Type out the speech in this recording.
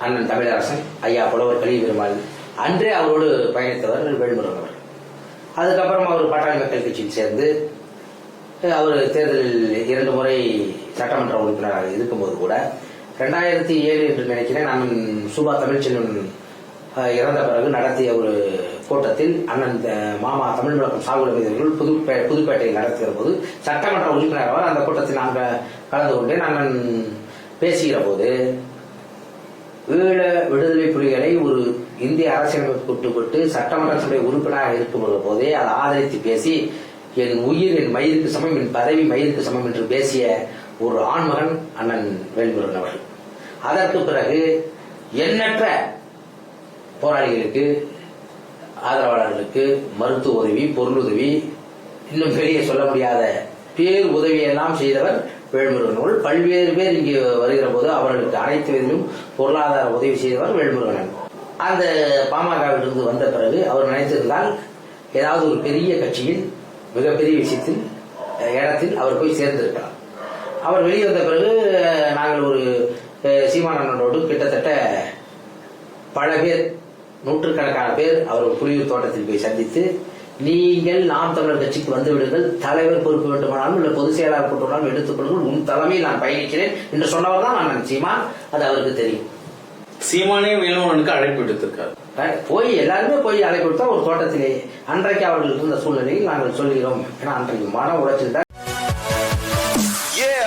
அண்ணன் தமிழரசன் ஐயா புலவர் கலிய பெருமாள் அன்றே அவரோடு பயணித்தவர் வேல்முருகன் அவர் அதுக்கப்புறம் அவர் பாட்டாளி மக்கள் கட்சியில் சேர்ந்து அவர் தேர்தலில் இரண்டு முறை சட்டமன்ற உறுப்பினராக இருக்கும்போது கூட ரெண்டாயிரத்தி ஏழு என்று நினைக்கிறேன் அண்ணன் சுபா தமிழ்ச்செல்வன் இறந்த பிறகு நடத்திய ஒரு கூட்டத்தில் அண்ணன் மாமா தமிழ் விளக்கம் சாகுல மீதர்கள் புதுப்பே புதுப்பேட்டையில் நடத்துகிற போது சட்டமன்ற உறுப்பினர் அவர் அந்த கூட்டத்தில் நாங்கள் கலந்து கொண்டேன். அண்ணன் பேசுகிற போது ஈழ விடுதலை புலிகளை ஒரு இந்திய அரசியலமைப்பு கூட்டுப்பட்டு சட்டமன்றத்துடைய உறுப்பினராக இருக்கும் போதே அதை ஆதரித்து பேசி என் உயிர் என் மயிருக்கு சமம் என் பதவி மயிருக்கு சமம் என்று பேசிய ஒரு ஆண்மகன் அண்ணன் வேல்முருகன் அவர்கள். அதற்கு பிறகு எண்ணற்ற போராளிகளுக்கு ஆதரவாளர்களுக்கு மருத்துவ உதவி பொருளுதவி இன்னும் வெளியே சொல்ல முடியாத பேர் உதவியெல்லாம் செய்தவர் வேல்முருகன் நூல் பல்வேறு பேர் இங்கு வருகிற போது அவர்களுக்கு அனைத்து விதத்திலும் பொருளாதார உதவி செய்தவர் வேல்முருகன். அந்த பாமகவிலிருந்து வந்த பிறகு அவர் நினைத்திருந்தால் ஏதாவது ஒரு பெரிய கட்சியில் மிகப்பெரிய விஷயத்தில் இடத்தில் அவர் போய் சேர்ந்திருக்கலாம். அவர் வெளியே வந்த பிறகு நாங்கள் ஒரு அஹ், சீமானந்தனோடு கிட்டத்தட்ட பல பேர் நூற்றுக்கணக்கான பேர் அவர் புலியூர் தோட்டத்தில் போய் சந்தித்து நீங்கள் நாம் தமிழர் கட்சிக்கு வந்து விடுங்கள். தலைவர் பொறுப்பு வேண்டுமானாலும் இல்லை பொதுச் செயலாளர் போட்டுமானாலும் எடுத்துக்கொள்ளுங்கள் உன் தலைமையில் நான் பயணிக்கிறேன் என்று சொன்னவர் தான் அண்ணன் சீமான் அது அவருக்கு தெரியும். சீமானே வேலுமணனுக்கு அழைப்பு விடுத்திருக்காரு. போய் எல்லாருமே போய் அழைப்பு கொடுத்தா ஒரு தோட்டத்திலே அன்றைக்கு அவர்கள் இருந்த சூழ்நிலையில் நாங்கள் சொல்கிறோம். ஏன்னா அன்றைக்கு மன உளைச்சல்